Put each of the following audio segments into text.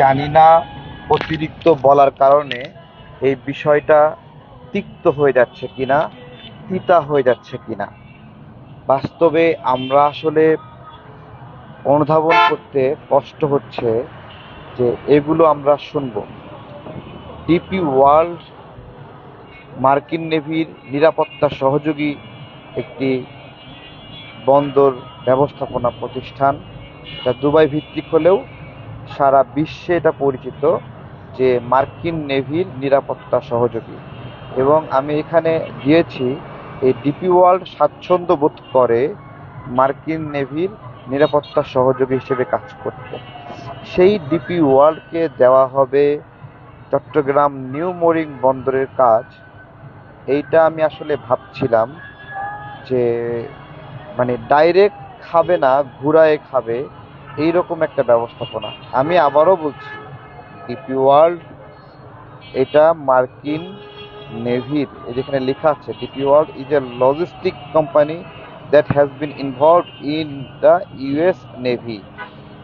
জানি না অতিরিক্ত বলার কারণে এই বিষয়টা তিক্ত হয়ে যাচ্ছে কিনা, তিতা হয়ে যাচ্ছে কিনা। বাস্তবে আমরা আসলে অনুধাবন করতে কষ্ট হচ্ছে যে এগুলো আমরা শুনব। ডিপি ওয়ার্ল্ড মার্কিন নেভির নিরাপত্তা সহযোগী একটি বন্দর ব্যবস্থাপনা প্রতিষ্ঠান, যা দুবাই ভিত্তিক হলেও সারা বিশ্বে এটা পরিচিত যে মার্কিন নেভির নিরাপত্তা সহযোগী। এবং আমি এখানে গিয়েছি, এই ডিপি ওয়ার্ল্ড স্বাচ্ছন্দ্য বোধ করে মার্কিন নেভির নিরাপত্তা সহযোগী হিসেবে কাজ করতে। সেই ডিপি ওয়ার্ল্ডকে দেওয়া হবে চট্টগ্রাম নিউ মোরিং বন্দরের কাজ। এইটা আমি আসলে ভাবছিলাম যে মানে ডাইরেক্ট খাবে না, ঘুরায় খাবে এই রকম একটা ব্যবস্থাপনা। আমি আবারও বলছি ডিপি ওয়ার্ল্ড এটা মার্কিন নেভির যেখানে লেখা আছে DP World is a logistic company that has been involve in the US navy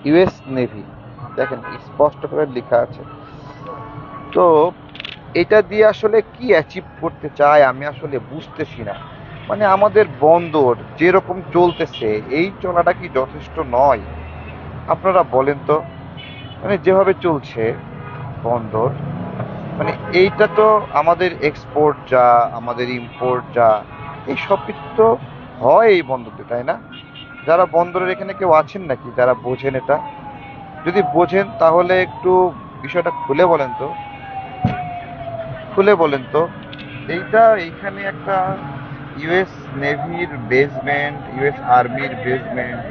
US navy দেখেন, স্পষ্ট করে লেখা আছে। তো, এটা দিয়ে আসলে কি অ্যাচিভ করতে চায় আমি আসলে বুঝতেছি না। মানে আমাদের বন্দর যেরকম চলতেছে, এই চলাটা কি যথেষ্ট নয়? আপনারা বলেন তো মানে যেভাবে চলছে বন্দর মানে এইটা তো আমাদের এক্সপোর্ট যা, আমাদের ইম্পোর্ট যা, এই সব কিছু তো হয় এই বন্দরে তাই না? যারা বন্দরের এখানে কেউ আছেন নাকি, যারা বোঝেন এটা? যদি বোঝেন তাহলে একটু বিষয়টা খুলে বলেন তো। খুলে বলেন তো। এইটা এইখানে একটা ইউএস নেভির বেসমেন্ট ইউএস আর্মির বেসমেন্ট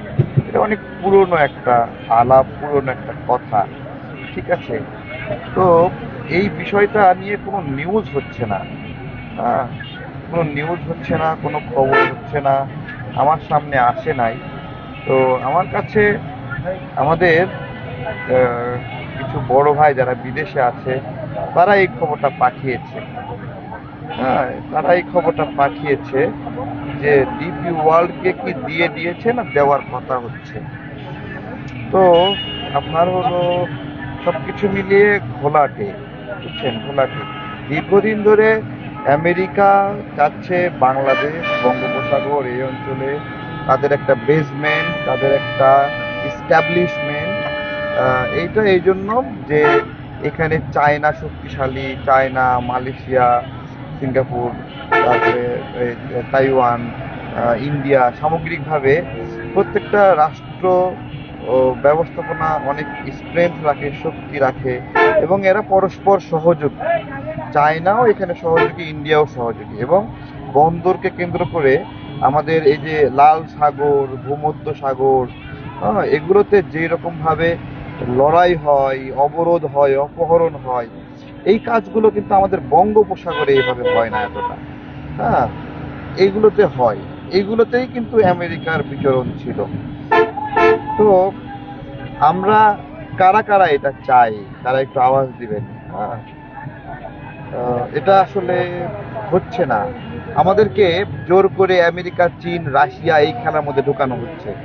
এটা অনেক পুরনো একটা আলাপ, পুরনো একটা কথা, ঠিক আছে? তো এই বিষয়টা নিয়ে কোনো নিউজ হচ্ছে না। হ্যাঁ কোনো নিউজ হচ্ছে না, কোনো খবর হচ্ছে না, আমার সামনে আসে নাই। তো আমার কাছে আমাদের কিছু বড় ভাই যারা বিদেশে আছে, তারা এই খবরটা পাঠিয়েছে। হ্যাঁ তারা এই খবরটা পাঠিয়েছে। যে ডিপি ওয়ার্ল্ডকে কি দিয়ে দিয়েছে না দেওয়ার কথা হচ্ছে? তো আপনার হলো সব কিছু মিলিয়ে ঘোলাটে, বুঝছেন? ঘোলাটে। দীর্ঘদিন ধরে আমেরিকা চাচ্ছে বাংলাদেশ, বঙ্গোপসাগর, এই অঞ্চলে তাদের একটা বেসমেন্ট তাদের একটা ইস্টাবলিশমেন্ট এইটা এই জন্য যে এখানে চায়না শক্তিশালী, চায়না, মালয়েশিয়া, সিঙ্গাপুর তারপরে তাইওয়ান ইন্ডিয়া সামগ্রিকভাবে প্রত্যেকটা রাষ্ট্র ব্যবস্থাপনা অনেক স্ট্রেংথ রাখে, শক্তি রাখে এবং এরা পরস্পর সহযোগী। চায়নাও এখানে সহযোগী, ইন্ডিয়াও সহযোগী এবং বন্দরকে কেন্দ্র করে আমাদের এই যে লাল সাগর, ভূমধ্য সাগর এগুলোতে যে রকম ভাবে লড়াই হয়, অবরোধ হয়, অপহরণ হয়, এই কাজগুলো কিন্তু আমাদের বঙ্গোপসাগরে এইভাবে হয় না এতটা। হ্যাঁ এইগুলোতে হয়। এইগুলোতেই কিন্তু আমেরিকার বিচরণ ছিল। তো, আমরা কারা কারা এটা চাই? তারা একটু আওয়াজ দিবেন। হ্যাঁ এটা আসলে হচ্ছে না। আমাদেরকে জোর করে আমেরিকা, চীন, রাশিয়া এই খেলার মধ্যে ঢোকানো হচ্ছে।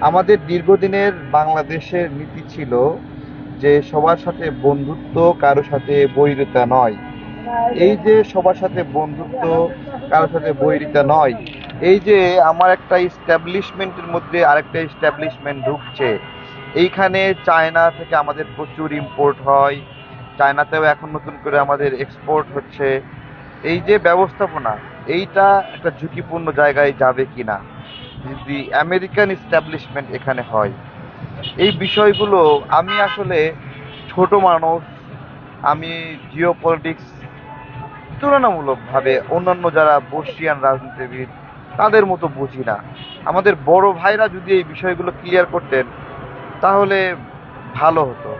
আমাদের দীর্ঘদিনের বাংলাদেশের নীতি ছিল যে সবার সাথে বন্ধুত্ব, কারও সাথে বৈরিতা নয়। এই যে সবার সাথে বন্ধুত্ব, কারোর সাথে বৈরিতা নয়, এই যে আমার একটা ইস্টাবলিশমেন্টের মধ্যে আরেকটা ইস্টাবলিশমেন্ট ঢুকছে, এইখানে চায়না থেকে আমাদের প্রচুর ইম্পোর্ট হয়, চায়নাতেও এখন নতুন করে আমাদের এক্সপোর্ট হচ্ছে, এই যে ব্যবস্থাপনা, এইটা একটা ঝুঁকিপূর্ণ জায়গায় যাবে কিনা, যদি আমেরিকান ইস্টাবলিশমেন্ট এখানে হয়। এই বিষয়গুলো আমি আসলে ছোট মানুষ, আমি জিও পলিটিক্স তুলনামূলকভাবে অন্যান্য যারা বর্ষিয়ান রাজনীতিবিদ, তাদের মতো বুঝি না। আমাদের বড় ভাইরা যদি এই বিষয়গুলো ক্লিয়ার করতেন, তাহলে ভালো হতো।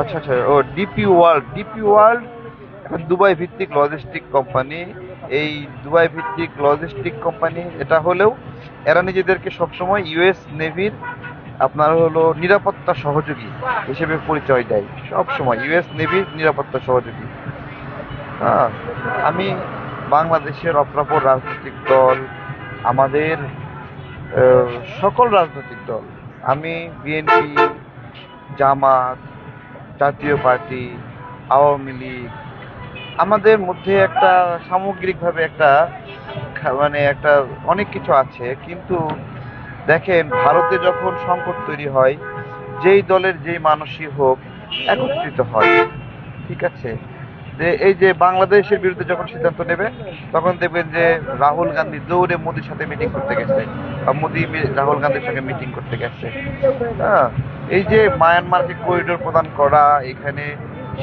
আচ্ছা আচ্ছা ও ডিপি ওয়ার্ল্ড ডিপি ওয়ার্ল্ড একটা দুবাই ভিত্তিক লজিস্টিক কোম্পানি এই দুবাই ভিত্তিক লজিস্টিক কোম্পানি এটা হলেও এরা নিজেদেরকে সবসময় ইউএস নেভির আপনার হলো নিরাপত্তা সহযোগী হিসেবে পরিচয় দেয়। সব সময় ইউএস নেভির নিরাপত্তা সহযোগী। হ্যাঁ আমি বাংলাদেশের অপ্রাপর রাজনৈতিক দল, আমাদের সকল রাজনৈতিক দল। আমি বিএনপি, জামাত, জাতীয় পার্টি, আওয়ামী লীগ, আমাদের মধ্যে একটা সামগ্রিকভাবে একটা মানে একটা অনেক কিছু আছে, কিন্তু দেখেন, ভারতে যখন সংকট তৈরি হয়, যেই দলের যেই মানুষই হোক, একত্রিত হয়। ঠিক আছে? যে এই যে বাংলাদেশের বিরুদ্ধে যখন সিদ্ধান্ত নেবে, তখন দেখবেন যে রাহুল গান্ধী দৌড়ে মোদির সাথে মিটিং করতে গেছে, বা মোদি রাহুল গান্ধীর সঙ্গে মিটিং করতে গেছে। হ্যাঁ এই যে মায়ানমারকে করিডোর প্রদান করা, এখানে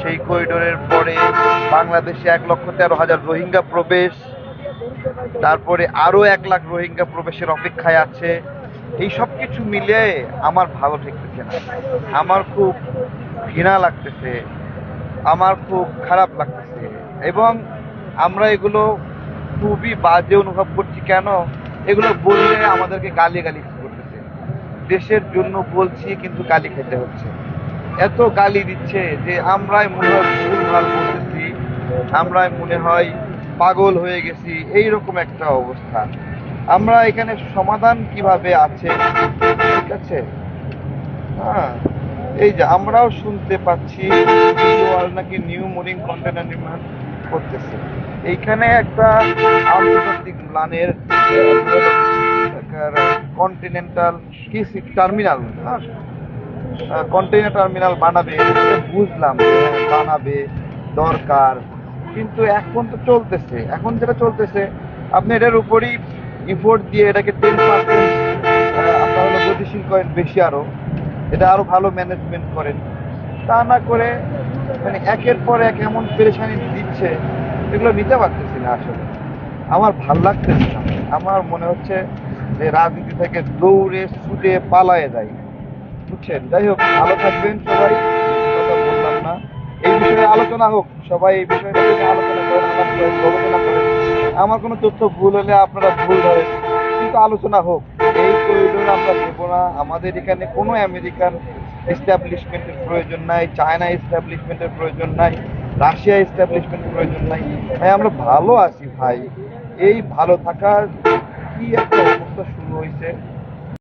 সেই করিডোরের পরে বাংলাদেশে এক লক্ষ তেরো হাজার রোহিঙ্গা প্রবেশ, তারপরে আরও এক লাখ রোহিঙ্গা প্রবেশের অপেক্ষায় আছে। এই সব কিছু মিলে আমার ভালো ঠেকতেছে না। আমার খুব ঘৃণা লাগতেছে, আমার খুব খারাপ লাগতেছে এবং আমরা এগুলো খুবই বাজে অনুভব করছি কেন? এগুলো বললে আমাদেরকে গালি গালি করতেছে। দেশের জন্য বলছি কিন্তু গালি খেতে হচ্ছে। এত গালি দিচ্ছে যে আমরাই মনে হয় ভুলভাল বলতেছি, আমরাই মনে হয় পাগল হয়ে গেছি এই রকম একটা অবস্থা। আমরা এখানে সমাধান কীভাবে আছে? ঠিক আছে? হ্যাঁ এই যে আমরাও শুনতে পাচ্ছি নাকি নিউ মোরিং কন্টেনার নির্মাণ করতেছে। এইখানে একটা আন্তর্জাতিক মানের কন্টিনেন্টাল কি টার্মিনাল কন্টেইনার টার্মিনাল বানাবে, বুঝলাম বানাবে, দরকার। কিন্তু এখন তো চলতেছে। এখন যেটা চলতেছে, আপনি এটার উপরই ইফোর্ট দিয়ে এটাকে টেন পার্সেন্ট আপনার হলো গতিশীল করেন বেশি আরও, এটা আরও ভালো ম্যানেজমেন্ট করেন। তা না করে মানে একের পর এক এমন পেরেশানি দিচ্ছে, এগুলো নিতে পারতেছি না আসলে। আমার ভালো লাগতেছে না। আমার মনে হচ্ছে যে রাজনীতি থেকে দৌড়ে, ছুটে পালায়ে যায় বুঝছেন? যাই হোক, ভালো থাকবেন সবাই কথা বললাম না। এই বিষয়ে আলোচনা হোক, সবাই এই বিষয়টা নিয়ে আলোচনা করেন করেন গবেষণা করেন। আমার কোনো তথ্য ভুল হলে আপনারা ভুল ধরেন। কিন্তু আলোচনা হোক, এই করিডোর আমরা দেব না। আমাদের এখানে কোনো আমেরিকান এস্টাবলিশমেন্টের প্রয়োজন নাই চায়না এস্টাবলিশমেন্টের প্রয়োজন নাই রাশিয়া এস্টাবলিশমেন্টের প্রয়োজন নাই। ভাই, আমরা ভালো আছি, ভাই। এই ভালো থাকার কি একটা অবস্থা শুরু হয়েছে?